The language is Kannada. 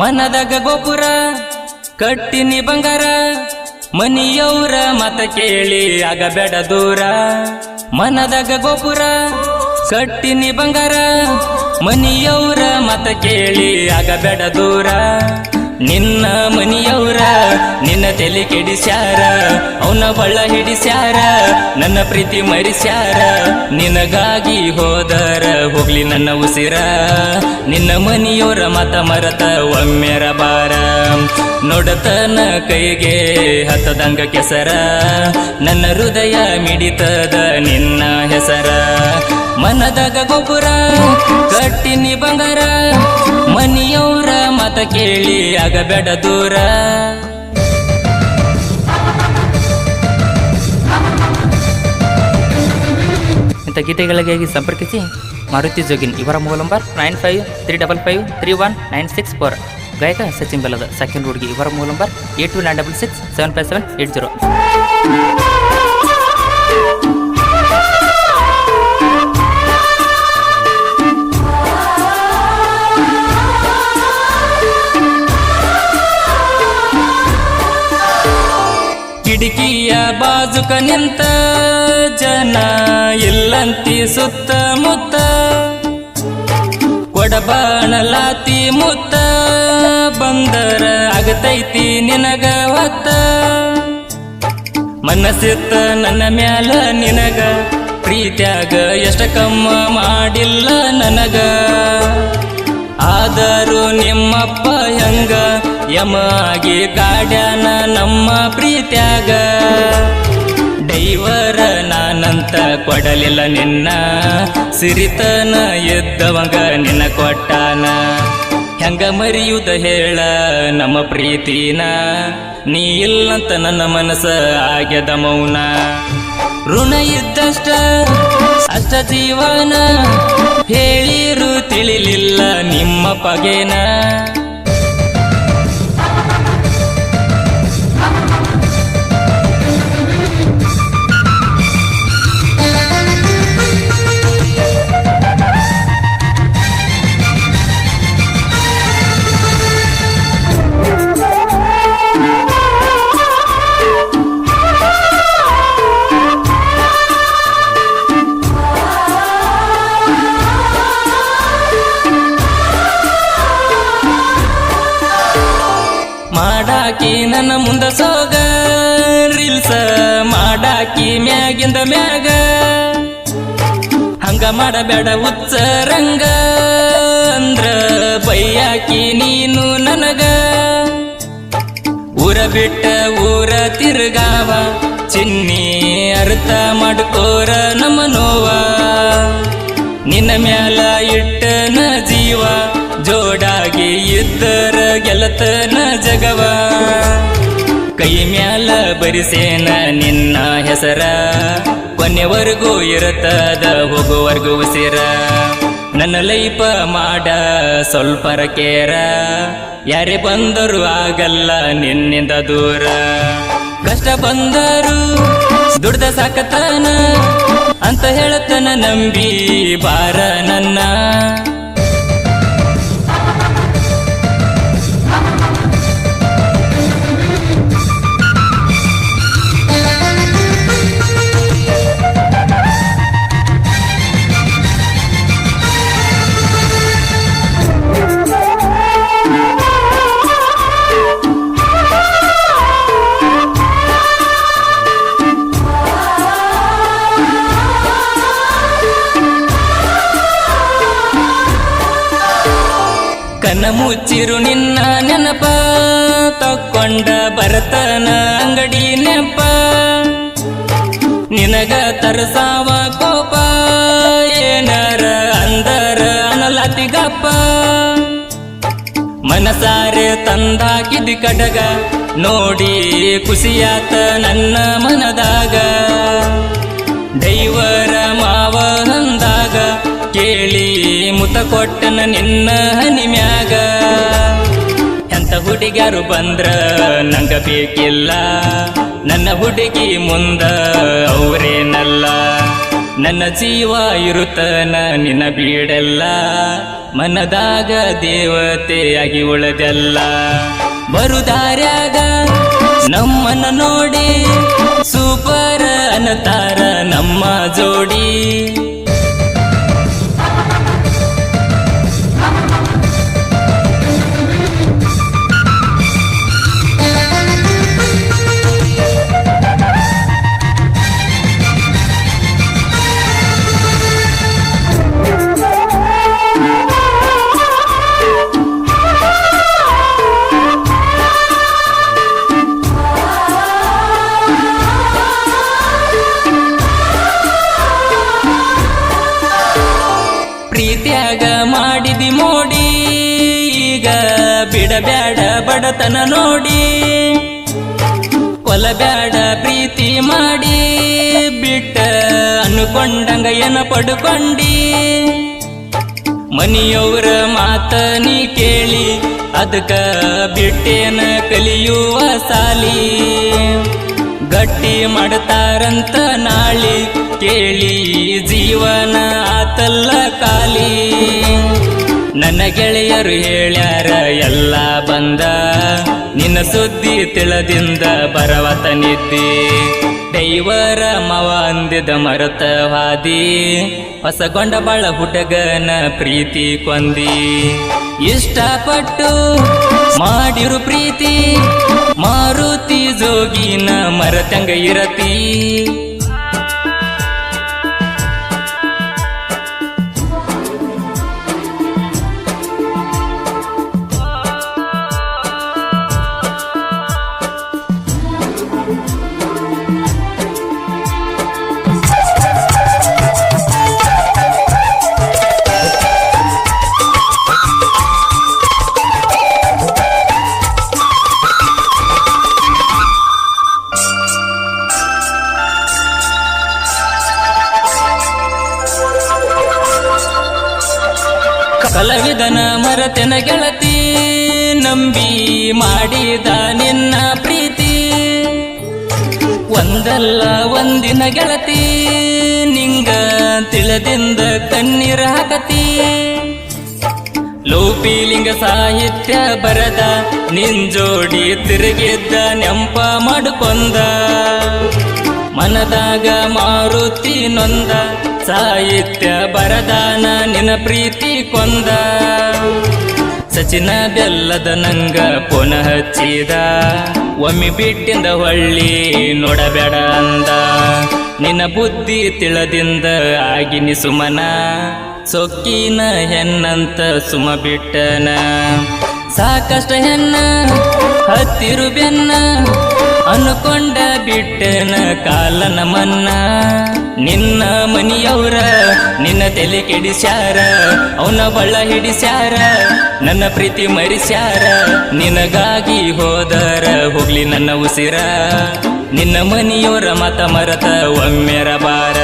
ಮನದಾಗ ಗೋಪುರ ಕಟ್ಟಿನಿ ಬಂಗಾರ, ಮನಿಯವ್ರ ಮತ ಕೇಳಿ ಆಗಬೇಡ ದೂರ. ಮನದಾಗ ಗೋಪುರ ಕಟ್ಟಿನಿ ಬಂಗಾರ, ಮನಿಯವ್ರ ಮತ ಕೇಳಿ ಆಗಬೇಡ ದೂರ. ನಿನ್ನ ಮನಿಯವ್ರ, ನಿನ್ನ ತಲೆ ಕೆಡಿಸ್ಯಾರ, ಅವನ ಬಳ್ಳ ಹಿಡಿಸ್ಯಾರ, ನನ್ನ ಪ್ರೀತಿ ಮರಿಸ್ಯಾರ. ನಿನಗಾಗಿ ಹೋದರ ಹೋಗ್ಲಿ ನನ್ನ ಉಸಿರ. ನಿನ್ನ ಮನಿಯವರ ಮತ ಮರತ ಒಮ್ಮೆರ ಬಾರ ನೋಡತನ ಕೈಗೆ ಹತ್ತದಂಗ ಕೆಸರ. ನನ್ನ ಹೃದಯ ಮಿಡಿತದ ನಿನ್ನ ಹೆಸರ. ಮನದಾಗ ಗೊಬ್ಬರ, ಕಟ್ಟಿನಿ ಬಂಗಾರ. ಮನಿಯವ್ರ ಮತ ಕೇಳಿ ಆಗಬೇಡ ದೂರ. ಇಂಥ ಗೀತೆಗಳಿಗಾಗಿ ಸಂಪರ್ಕಿಸಿ ಮಾರುತಿ ಜೋಗಿನ್, ಇವರ mobile number nine five three double five three one nine six four. ಗಾಯಕ ಸಚಿನ್ ಬೆಲ್ಲದ, ಸೆಕೆಂಡ್ ಹುಡುಗಿ ಇವರ mobile number eight two nine double six seven five seven eight zero. ಬಾಜುಕ ನಿಂತ ಜನ ಇಲ್ಲಂತಿ ಸುತ್ತಮುತ್ತ ಕೊಡಬಾಣಲಾತಿ ಮುತ್ತ, ಬಂದರ ಆಗತೈತಿ ನಿನಗ ಹೊತ್ತ ಮನಸ್ಸಿತ್ತ ನನ್ನ ಮ್ಯಾಲ ನಿನಗ, ಪ್ರೀತ್ಯಾಗ ಎಷ್ಟ ಕಮ್ಮ ಮಾಡಿಲ್ಲ ನನಗ. ಆದರೂ ನಿಮ್ಮಪ್ಪ ಹೆಂಗ ಯಮಾಗಿ ಕಾಡ್ಯಾನ ನಮ್ಮ ಪ್ರೀತ್ಯಾಗ. ಡೈವರ ನಾನಂತ ಕೊಡಲಿಲ್ಲ ನಿನ್ನ. ಸಿರಿತನ ಎದ್ದವಂಗ ನಿನ್ನ ಕೊಟ್ಟಾನ. ಹೆಂಗ ಮರಿಯುದ ಹೇಳ ನಮ್ಮ ಪ್ರೀತಿನ. ನೀ ಇಲ್ಲಂತ ನನ್ನ ಮನಸ್ಸ ಆಗ್ಯದ ಮೌನ. ಋಣ ಇದ್ದಷ್ಟ, ಅಷ್ಟ ಜೀವನ ಹೇಳಿರು ತಿಳಿಲಿಲ್ಲ ನಿಮ್ಮ ಪಗೇನ. ಮಾಡಾಕಿ ನನ್ನ ಮುಂದ ಸೋಗ, ರೀಲ್ಸ ಮಾಡಾಕಿ ಮ್ಯಾಗಿಂದ ಮ್ಯಾಗ. ಹಂಗ ಮಾಡಬೇಡ ಉಚ್ಚರಂಗ, ಅಂದ್ರ ಬೈಯಾಕಿ ನೀನು ನನಗ. ಊರ ಬಿಟ್ಟ ಊರ ತಿರುಗಾವ, ಚಿನ್ನಿ ಅರ್ಥ ಮಾಡ್ಕೋರ ನಮ್ಮ ನೋವ. ನಿನ್ನ ಮ್ಯಾಲ ಇಟ್ಟನ ಜೀವ ಜೋಡಾಗಿ ಇದ್ದರ ಗೆಲತನ ಜಗವ. ಕೈ ಮ್ಯಾಲ ಬರಿಸೇನ ನಿನ್ನ ಹೆಸರ. ಕೊನೆವರೆಗೂ ಇರುತ್ತದ ಹೋಗುವರೆಗೂ ಉಸಿರ. ನನ್ನ ಲೈಪ ಮಾಡ ಸ್ವಲ್ಪರ ಕೇರ. ಯಾರೇ ಬಂದರು ಆಗಲ್ಲ ನಿನ್ನಿಂದ ದೂರ. ಕಷ್ಟ ಬಂದರು ದುಡ್ದ ಸಾಕತನ. ಅಂತ ಹೇಳತನ ನಂಬಿ ಬಾರ ನನ್ನ. ಕನ ಮುಚ್ಚಿರು ನಿನ್ನ ನೆನಪ, ತಕ್ಕೊಂಡ ಬರತನ ಅಂಗಡಿ ನೆನಪ. ನಿನಗ ತರಸಾವ ಕೋಪ, ಏನರ ಅಂದರ ಅನಲತಿಗಪ್ಪ. ಮನಸಾರೆ ತಂದಾಕಿದ ಕಡಗ, ನೋಡಿ ಖುಷಿಯಾತ ನನ್ನ ಮನದಾಗ. ಕೊಟ್ಟನ ನಿನ್ನ ಹನಿ ಮ್ಯಾಗ ಎಂತ ಹುಡುಗ್ಯಾರು ಬಂದ್ರ ನಂಗ ಬೇಕಿಲ್ಲ. ನನ್ನ ಹುಡುಗಿ ಮುಂದ ಅವರೇನಲ್ಲ. ನನ್ನ ಜೀವ ಇರುತ್ತನ ನಿನ್ನ ಬೀಡಲ್ಲ. ಮನದಾಗ ದೇವತೆಯಾಗಿ ಉಳದೆಲ್ಲ. ಬರುದಾರ್ಯಾಗ ನಮ್ಮನ್ನ ನೋಡಿ. ಸೂಪರ್ ಅನ್ನತಾರ ನಮ್ಮ ಜೋಡಿ. ಬಡತನ ನೋಡಿ ಕೊಲಬ್ಯಾಡ ಪ್ರೀತಿ ಮಾಡಿ, ಬಿಟ್ಟ ಅನ್ಕೊಂಡಂಗ ಏನ ಪಡ್ಕೊಂಡಿ. ಮನಿಯವ್ರ ಮಾತ ನೀ ಕೇಳಿ, ಅದಕ್ಕ ಬಿಟ್ಟೇನ ಕಲಿಯುವ ಸಾಲಿ. ಗಟ್ಟಿ ಮಾಡ್ತಾರಂತ ನಾಳಿ, ಕೇಳಿ ಜೀವನ ಆತಲ್ಲ ಖಾಲಿ. ನನ್ನ ಗೆಳೆಯರು ಹೇಳ್ಯಾರ, ಎಲ್ಲ ಬಂದ. ನಿನ್ನ ಸುದ್ದಿ ತಿಳದಿಂದ ಬರವತ ನಿದ್ದಿ. ದೈವರ ಮವ ಅಂದಿದ ಮರತವಾದಿ. ಹೊಸಗೊಂಡ ಬಾಳ ಹುಡುಗನ ಪ್ರೀತಿ ಕೊಂದಿ. ಇಷ್ಟಪಟ್ಟು ಮಾಡಿರು ಪ್ರೀತಿ. ಮಾರುತಿ ಜೋಗಿನ ಮರತಂಗ ಇರತಿ. ಕಲವಿದನ ಮರತೆನ ಗೆಳತಿ, ನಂಬಿ ಮಾಡಿದ ನಿನ್ನ ಪ್ರೀತಿ. ಒಂದಲ್ಲ ಒಂದಿನ ಗೆಳತಿ, ನಿಂಗ ತಿಳದಿಂದ ಕಣ್ಣೀರ ಹಾಕತಿ. ಲೋಪಿಲಿಂಗ ಸಾಹಿತ್ಯ ಬರದ ನಿಂಜೋಡಿ ತಿರುಗಿದ್ದ, ನೆಂಪ ಮಾಡಿಕೊಂದ. ಮನದಾಗ ಮಾರುತಿ ನೊಂದ, ಸಾಹಿತ್ಯ ಬರದಾನ ನಿನ್ನ ಪ್ರೀತಿ ಕೊಂದ. ಸಚಿನ ಬೆಲ್ಲದ ನಂಗ ಪುನ ಹಚ್ಚಿದ, ಒಮ್ಮೆ ಬಿಟ್ಟಿಂದ ಹೊಳ್ಳಿ ನೋಡಬೇಡ ಅಂದ. ನಿನ್ನ ಬುದ್ಧಿ ತಿಳದಿಂದ ಆಗಿನಿ ಸುಮನ ಸೊಕ್ಕಿನ ಹೆಣ್ಣಂತ ಸುಮ ಬಿಟ್ಟನ. ಸಾಕಷ್ಟ ಹೆಣ್ಣ, ಹತ್ತಿರು ಬೆನ್ನ ಅನ್ಕೊಂಡ ಬಿಟ್ಟನ ಕಾಲನ ಮನ್ನ. ನಿನ್ನ ಮನಿಯವ್ರ, ನಿನ್ನ ತಲೆ ಕೆಡಿಸ್ಯಾರ, ಅವನ ಬಳ್ಳ ಹಿಡಿಸ್ಯಾರ, ನನ್ನ ಪ್ರೀತಿ ಮರಿಸ್ಯಾರ. ನಿನಗಾಗಿ ಹೋದರ ಹೋಗ್ಲಿ ನನ್ನ ಉಸಿರ. ನಿನ್ನ ಮನಿಯವರ ಮತ ಮರತ ಒಮ್ಮೆರ ಬಾರ.